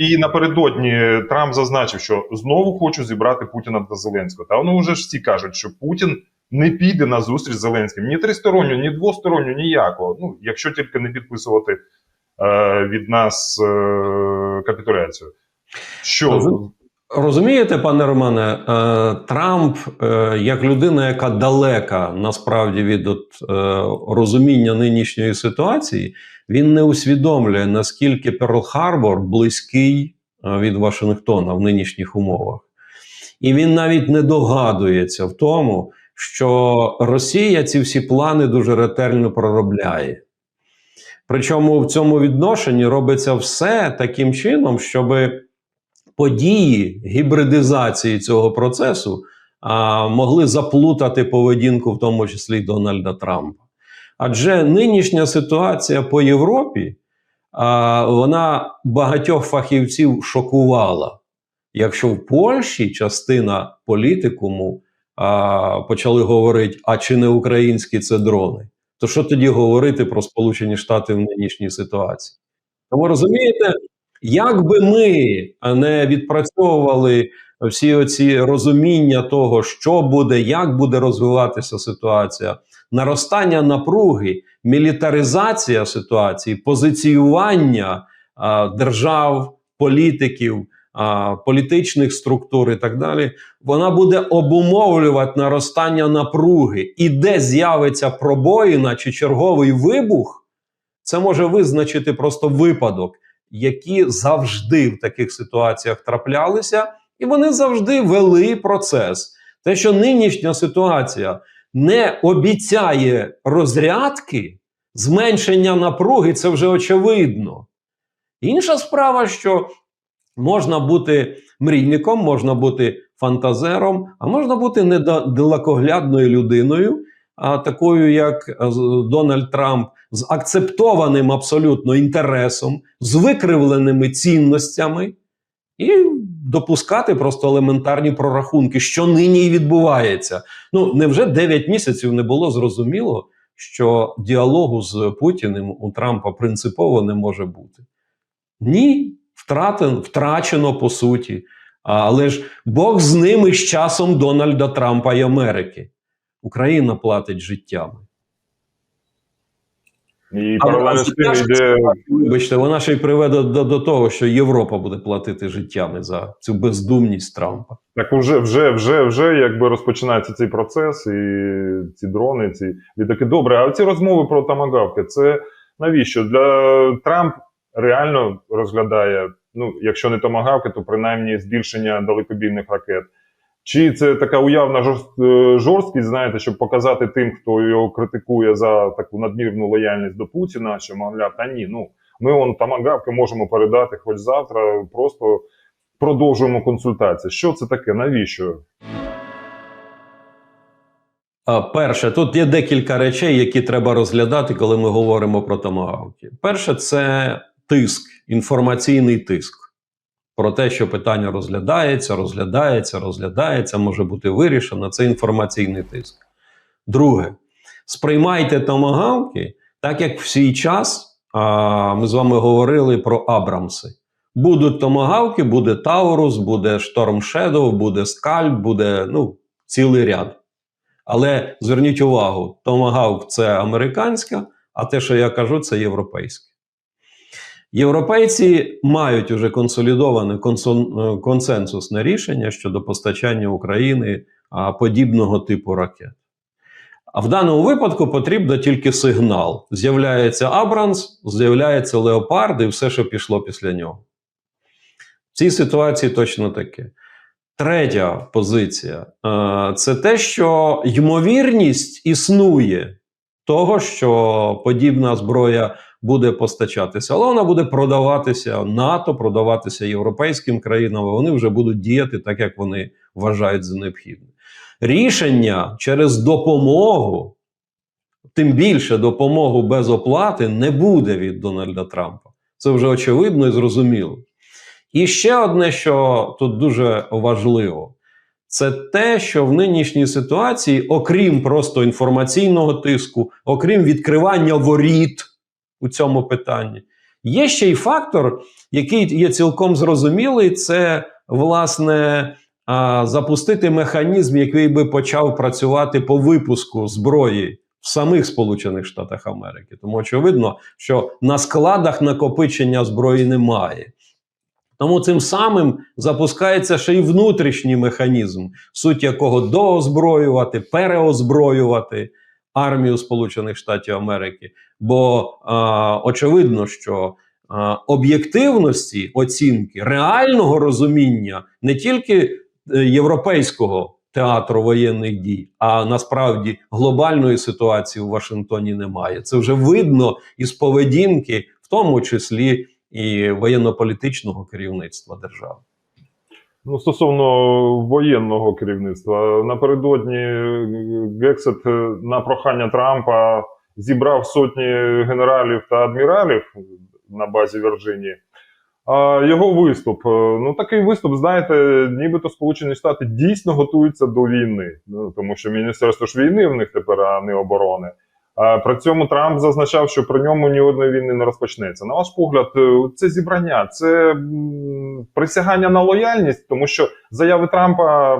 і напередодні Трамп зазначив, що знову хочу зібрати Путіна та Зеленського. Та вони вже всі кажуть, що Путін не піде на зустріч з Зеленським. Ні тристоронню, ні двосторонню, ніякого. Ну, якщо тільки не підписувати е, від нас е, капітуляцію. Що Розумієте, пане Романе, е, Трамп, е, як людина, яка далека насправді від от, е, розуміння нинішньої ситуації, він не усвідомлює, наскільки Перл-Харбор близький від Вашингтона в нинішніх умовах. І він навіть не догадується в тому, що Росія ці всі плани дуже ретельно проробляє. Причому в цьому відношенні робиться все таким чином, щоби події гібридизації цього процесу а, могли заплутати поведінку, в тому числі Дональда Трампа. Адже нинішня ситуація по Європі а, вона багатьох фахівців шокувала. Якщо в Польщі частина політикуму а, почали говорити, а чи не українські це дрони, то що тоді говорити про Сполучені Штати в нинішній ситуації? Тому розумієте, як би ми не відпрацьовували всі оці розуміння того, що буде, як буде розвиватися ситуація, наростання напруги, мілітаризація ситуації, позиціювання а, держав, політиків, а, політичних структур і так далі, вона буде обумовлювати наростання напруги. І де з'явиться пробоїна чи черговий вибух, це може визначити просто випадок які завжди в таких ситуаціях траплялися, і вони завжди вели процес. Те, що нинішня ситуація не обіцяє розрядки, зменшення напруги, це вже очевидно. Інша справа, що можна бути мрійником, можна бути фантазером, а можна бути недалекоглядною людиною, такою, як е, Дональд Трамп, з акцептованим абсолютно інтересом, з викривленими цінностями, і допускати просто елементарні прорахунки, що нині відбувається. Ну невже 9 місяців не було зрозуміло, що діалогу з Путіним у Трампа принципово не може бути? Ні, втратен, втрачено по суті. Але ж Бог з ними з часом Дональда Трампа і Америки. Україна платить життями. І паралельно з тим йде Вибачте, вона ще й приведе до, до того, що Європа буде платити життями за цю бездумність Трампа. Так уже вже, вже, вже якби розпочинається цей процес, і ці дрони, ці літаки. Добре, а ці розмови про тамагавки, це навіщо? Для Трамп реально розглядає, ну, якщо не томагавки, то принаймні збільшення далекобійних ракет. Чи це така уявна е, жорсткість, знаєте, щоб показати тим, хто його критикує за таку надмірну лояльність до Путіна, що мовляв, та ні, ну ми вон тамагавки можемо передати хоч завтра, просто продовжуємо консультації. Що це таке? Навіщо? Перше, тут є декілька речей, які треба розглядати, коли ми говоримо про томагавки. Перше, це тиск, інформаційний тиск. Про те, що питання розглядається, розглядається, розглядається, може бути вирішено. Це інформаційний тиск. Друге, сприймайте томагавки, так як в свій час а, ми з вами говорили про Абрамси. Будуть томагавки, буде Таурус, буде Шторм Шедоу, буде Скальп, буде ну, цілий ряд. Але зверніть увагу, Томагавк це американська, а те, що я кажу, це європейське. Європейці мають уже консолідоване консенсусне рішення щодо постачання України подібного типу ракет. А в даному випадку потрібно тільки сигнал. З'являється Абранс, з'являється Леопард і все, що пішло після нього. В цій ситуації точно таке. Третя позиція е, це те, що ймовірність існує того, що подібна зброя буде постачатися, але вона буде продаватися НАТО, продаватися європейським країнам. а Вони вже будуть діяти так, як вони вважають за необхідне. Рішення через допомогу, тим більше допомогу без оплати, не буде від Дональда Трампа. Це вже очевидно і зрозуміло. І ще одне, що тут дуже важливо, це те, що в нинішній ситуації, окрім просто інформаційного тиску, окрім відкривання воріт у цьому питанні, є ще й фактор, який є цілком зрозумілий, це власне запустити механізм, який би почав працювати по випуску зброї в самих Сполучених Штатах Америки. Тому очевидно, що на складах накопичення зброї немає. Тому цим самим запускається ще й внутрішній механізм, суть якого доозброювати, переозброювати армію Сполучених Штатів Америки. Бо а, очевидно, що а, об'єктивності оцінки реального розуміння не тільки е, європейського театру воєнних дій, а насправді глобальної ситуації у Вашингтоні немає. Це вже видно із поведінки, в тому числі і воєнно-політичного керівництва держави. Ну, стосовно воєнного керівництва, напередодні е, Гексет е, на прохання Трампа зібрав сотні генералів та адміралів на базі Вірджинії. А його виступ, е, ну такий виступ, знаєте, нібито Сполучені Штати дійсно готуються до війни, ну, тому що міністерство ж війни в них тепер, а не оборони. А при цьому Трамп зазначав, що при ньому ні одної війни не розпочнеться. На ваш погляд, е, це зібрання, це присягання на лояльність, тому що заяви Трампа,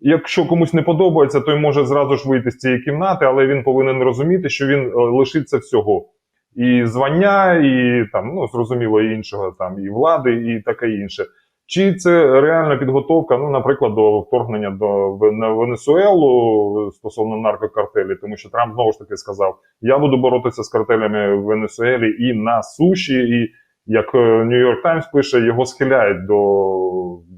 якщо комусь не подобається, той може зразу ж вийти з цієї кімнати, але він повинен розуміти, що він е, лишиться всього. І звання, і там, ну зрозуміло, і іншого там, і влади, і таке інше. Чи це реальна підготовка, ну, наприклад, до вторгнення до Венесуелу стосовно наркокартелів, тому що Трамп знову ж таки сказав: я буду боротися з картелями в Венесуелі і на суші, і як Нью-Йорк Таймс пише, його схиляють до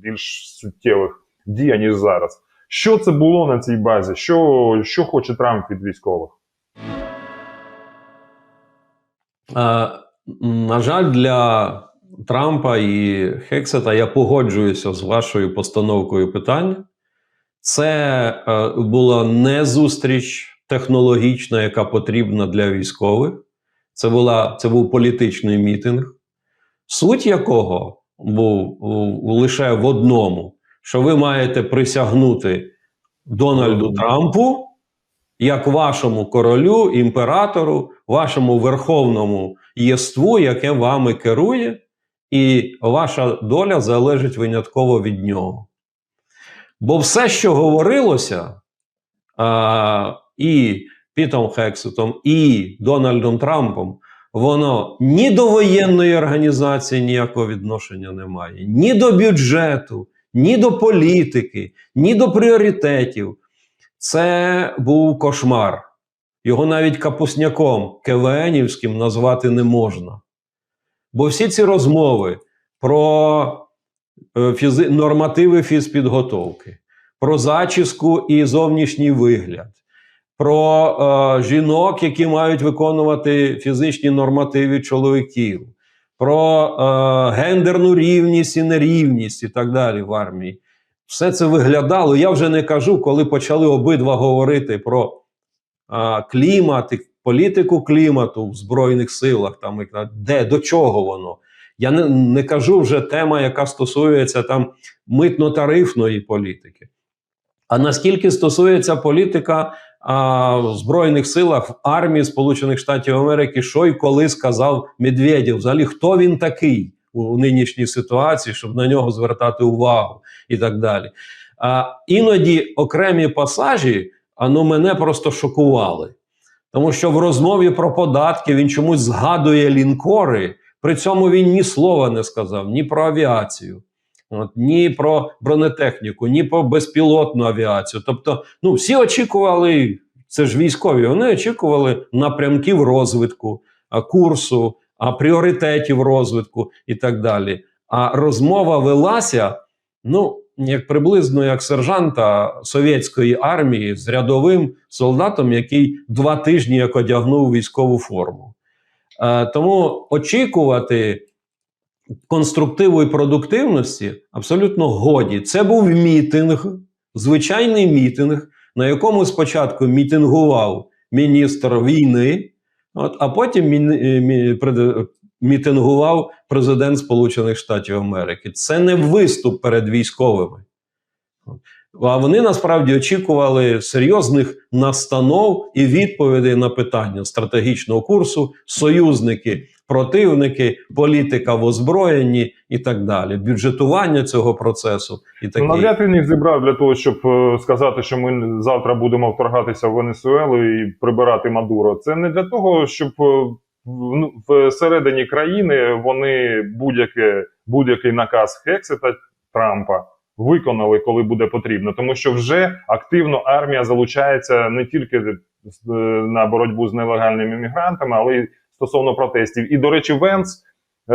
більш суттєвих дій, ніж зараз. Що це було на цій базі? Що, що хоче Трамп від військових? Е, на жаль, для Трампа і Хексета я погоджуюся з вашою постановкою питання. Це е, була не зустріч технологічна, яка потрібна для військових. Це, була, це був політичний мітинг, суть якого був лише в одному: що ви маєте присягнути Дональду Трампу як вашому королю, імператору, вашому верховному єству, яке вами керує, і ваша доля залежить винятково від нього. Бо все, що говорилося, а, і Пітом Хексетом, і Дональдом Трампом, воно ні до воєнної організації ніякого відношення не має, ні до бюджету, ні до політики, ні до пріоритетів. Це був кошмар. Його навіть капусняком КВНівським назвати не можна. Бо всі ці розмови про е, фізи... нормативи фізпідготовки, про зачіску і зовнішній вигляд, про е, жінок, які мають виконувати фізичні нормативи чоловіків, про е, гендерну рівність і нерівність і так далі в армії. Все це виглядало. Я вже не кажу, коли почали обидва говорити про а, клімат, і політику клімату в Збройних силах, там, де, до чого воно. Я не, не кажу вже тема, яка стосується там митно-тарифної політики. А наскільки стосується політика а, в Збройних силах в армії Сполучених Штатів Америки, що і коли сказав Медведєв, взагалі, хто він такий у нинішній ситуації, щоб на нього звертати увагу і так далі. А, іноді окремі пасажі а, ну, мене просто шокували. Тому що в розмові про податки він чомусь згадує лінкори, при цьому він ні слова не сказав ні про авіацію, от, ні про бронетехніку, ні про безпілотну авіацію. Тобто, ну, всі очікували, це ж військові, вони очікували напрямків розвитку, курсу, пріоритетів розвитку і так далі. А розмова велася, ну, як приблизно як сержанта совєтської армії з рядовим солдатом, який два тижні як одягнув військову форму. Е, тому очікувати конструктиву і продуктивності абсолютно годі. Це був мітинг, звичайний мітинг, на якому спочатку мітингував міністр війни, от, а потім мі, е, мі, пред- мітингував президент Сполучених Штатів Америки. Це не виступ перед військовими. А вони насправді очікували серйозних настанов і відповідей на питання стратегічного курсу. Союзники противники, політика в озброєнні і так далі, бюджетування цього процесу і таке. Ну, навряд він їх зібрав для того, щоб е, сказати, що ми завтра будемо вторгатися в Венесуелу і прибирати Мадуро. Це не для того, щоб е, в- ну, всередині країни вони будь-яке, будь-який наказ Хексета Трампа виконали, коли буде потрібно, тому що вже активно армія залучається не тільки е, на боротьбу з нелегальними мігрантами, але й стосовно протестів. І, до речі, Венс е,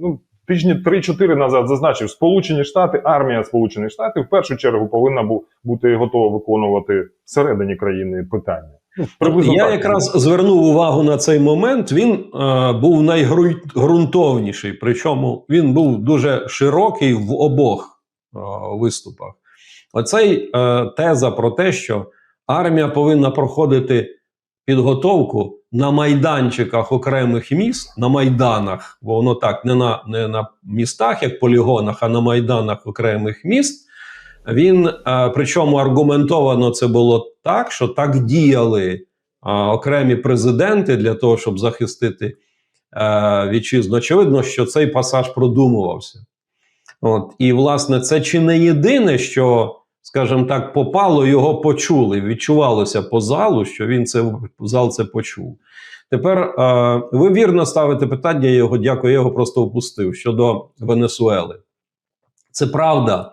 ну, тижні 3-4 назад зазначив, Сполучені Штати, армія Сполучених Штатів в першу чергу повинна бу- бути готова виконувати всередині країни питання. Ну, приблизно Я так. якраз звернув увагу на цей момент. Він е, був найґрунтовніший, причому він був дуже широкий в обох е, виступах. Оцей е, теза про те, що армія повинна проходити підготовку на майданчиках окремих міст, на майданах, бо воно так не на, не на містах, як полігонах, а на майданах окремих міст. Він е, причому аргументовано це було так, що так діяли е, окремі президенти для того, щоб захистити е, вітчизну. Очевидно, що цей пасаж продумувався. От, і, власне, це чи не єдине, що, скажімо так, попало, його почули. Відчувалося по залу, що він це зал це почув. Тепер ви вірно ставите питання, його дякую, я його просто опустив щодо Венесуели. Це правда,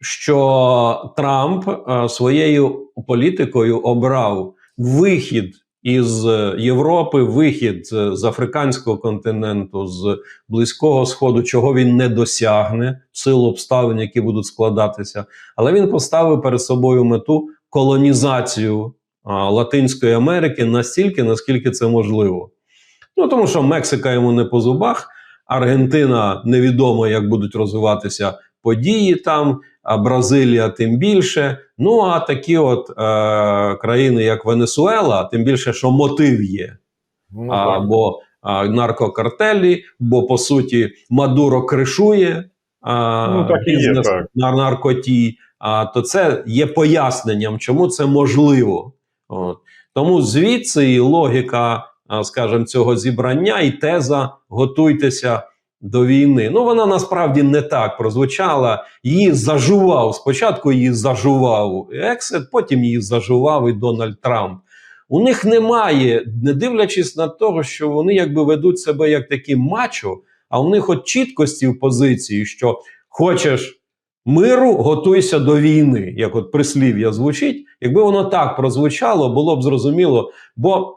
що Трамп своєю політикою обрав вихід із е, Європи, вихід е, з африканського континенту, з Близького Сходу, чого він не досягне в силу обставин, які будуть складатися. Але він поставив перед собою мету колонізацію а, Латинської Америки настільки, наскільки це можливо. Ну тому що Мексика йому не по зубах, Аргентина невідомо, як будуть розвиватися події там, Бразилія тим більше. Ну а такі от е, країни, як Венесуела, тим більше, що мотив є Ну, а, бо а, наркокартелі, бо по суті Мадуро кришує а, Ну, так і є, так. на наркоті. А, то це є поясненням, чому це можливо. От. Тому звідси і логіка, скажімо, цього зібрання і теза готуйтеся до війни. Ну, вона насправді не так прозвучала. Її зажував. Спочатку її зажував Ексет, потім її зажував і Дональд Трамп. У них немає, не дивлячись на того, що вони якби ведуть себе як такі мачо, а у них от чіткості в позиції, що хочеш миру, готуйся до війни, як от прислів'я звучить. Якби воно так прозвучало, було б зрозуміло. Бо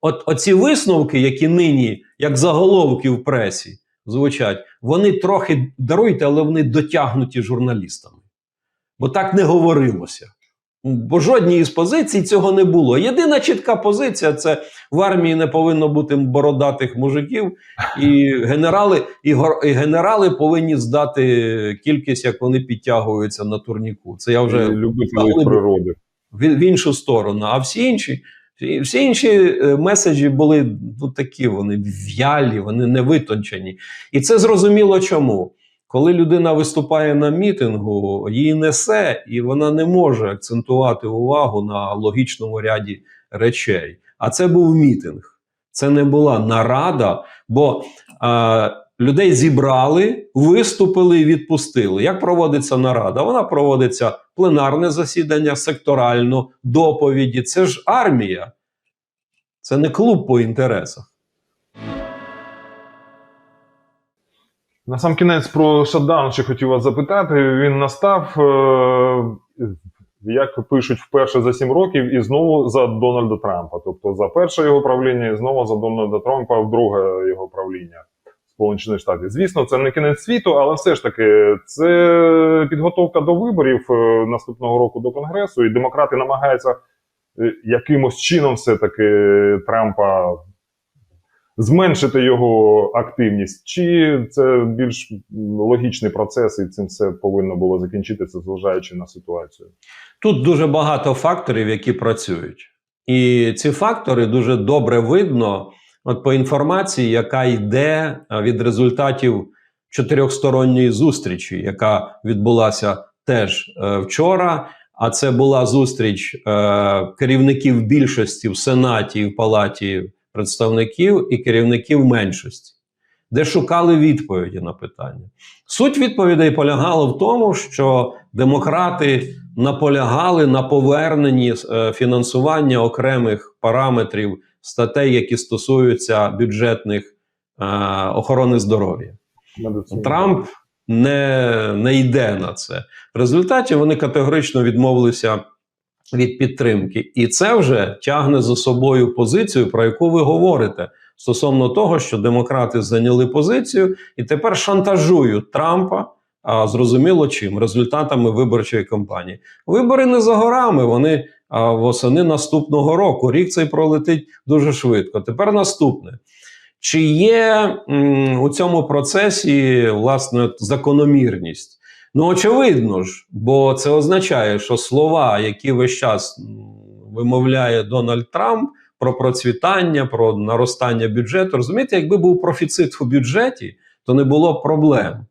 от оці висновки, які нині, як заголовки в пресі, звучать, вони трохи даруйте, але вони дотягнуті журналістами. Бо так не говорилося. Бо жодній із позицій цього не було. Єдина чітка позиція це в армії не повинно бути бородатих мужиків, і генерали, і, гор- і генерали повинні здати кількість, як вони підтягуються на турніку. Це я вже любителі природи. в, в іншу сторону. А всі інші, всі- всі інші е, меседжі були ну, такі, вони в'ялі, вони не витончені. І це зрозуміло чому. Коли людина виступає на мітингу, її несе, і вона не може акцентувати увагу на логічному ряді речей. А це був мітинг. Це не була нарада, бо а, людей зібрали, виступили і відпустили. Як проводиться нарада? Вона проводиться пленарне засідання, секторально, доповіді. Це ж армія, це не клуб по інтересах. На сам кінець про шатдаун ще хотів вас запитати. Він настав, е, як пишуть, вперше за сім років і знову за Дональда Трампа. Тобто за перше його правління і знову за Дональда Трампа в друге його правління Сполучених Штатів. Звісно, це не кінець світу, але все ж таки це підготовка до виборів е, наступного року до Конгресу, і демократи намагаються е, якимось чином все-таки Трампа зменшити його активність, чи це більш логічний процес, і цим все повинно було закінчитися, зважаючи на ситуацію? Тут дуже багато факторів, які працюють. І ці фактори дуже добре видно от по інформації, яка йде е, від результатів чотирьохсторонньої зустрічі, яка відбулася теж е, вчора. А це була зустріч е, керівників більшості в Сенаті і в Палаті представників і керівників меншості, де шукали відповіді на питання. Суть відповідей полягала в тому, що демократи наполягали на поверненні е, фінансування окремих параметрів статей, які стосуються бюджетних е, охорони здоров'я. Медицина. Трамп не, не йде на це. В результаті вони категорично відмовилися від підтримки. І це вже тягне за собою позицію, про яку ви говорите, стосовно того, що демократи зайняли позицію і тепер шантажують Трампа. А зрозуміло чим результатами виборчої кампанії. Вибори не за горами. Вони а, восени наступного року. Рік цей пролетить дуже швидко. Тепер наступне. Чи є у цьому процесі власне закономірність? Ну, очевидно ж, бо це означає, що слова, які весь час вимовляє Дональд Трамп про процвітання, про наростання бюджету, розумієте, якби був профіцит у бюджеті, то не було б проблем.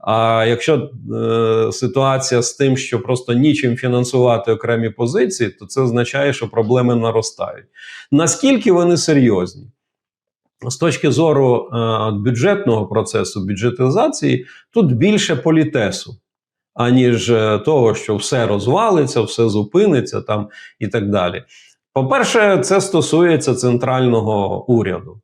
А якщо е, ситуація з тим, що просто нічим фінансувати окремі позиції, то це означає, що проблеми наростають. Наскільки вони серйозні? З точки зору е, бюджетного процесу, бюджетизації, тут більше політесу, аніж е, того, що все розвалиться, все зупиниться там і так далі. По-перше, це стосується центрального уряду.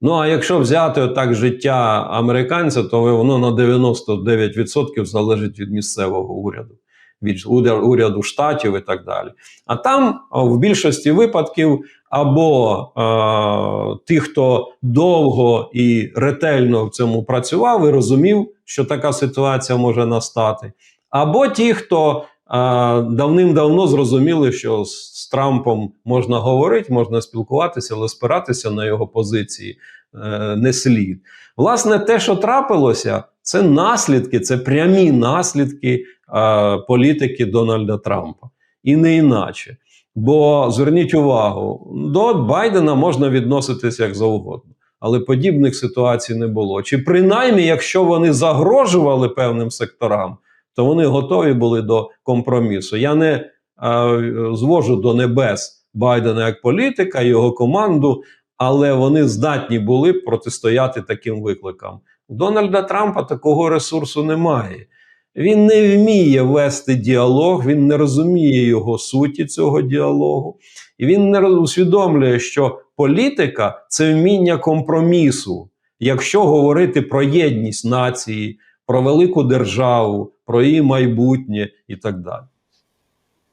Ну а якщо взяти так життя американця, то воно на 99% залежить від місцевого уряду, від уряду штатів і так далі. А там в більшості випадків або е, ті, хто довго і ретельно в цьому працював і розумів, що така ситуація може настати, або ті, хто давним-давно зрозуміли, що з, Трампом можна говорити, можна спілкуватися, але спиратися на його позиції е, не слід. Власне, те, що трапилося, це наслідки, це прямі наслідки е, політики Дональда Трампа. І не іначе. Бо зверніть увагу, до Байдена можна відноситися як завгодно, але подібних ситуацій не було. Чи принаймні, якщо вони загрожували певним секторам, то вони готові були до компромісу. Я не звожу до небес Байдена як політика, його команду, але вони здатні були протистояти таким викликам. У Дональда Трампа такого ресурсу немає. Він не вміє вести діалог, він не розуміє його суті цього діалогу, і він не усвідомлює, що політика це вміння компромісу. Якщо говорити про єдність нації, про велику державу, про її майбутнє і так далі.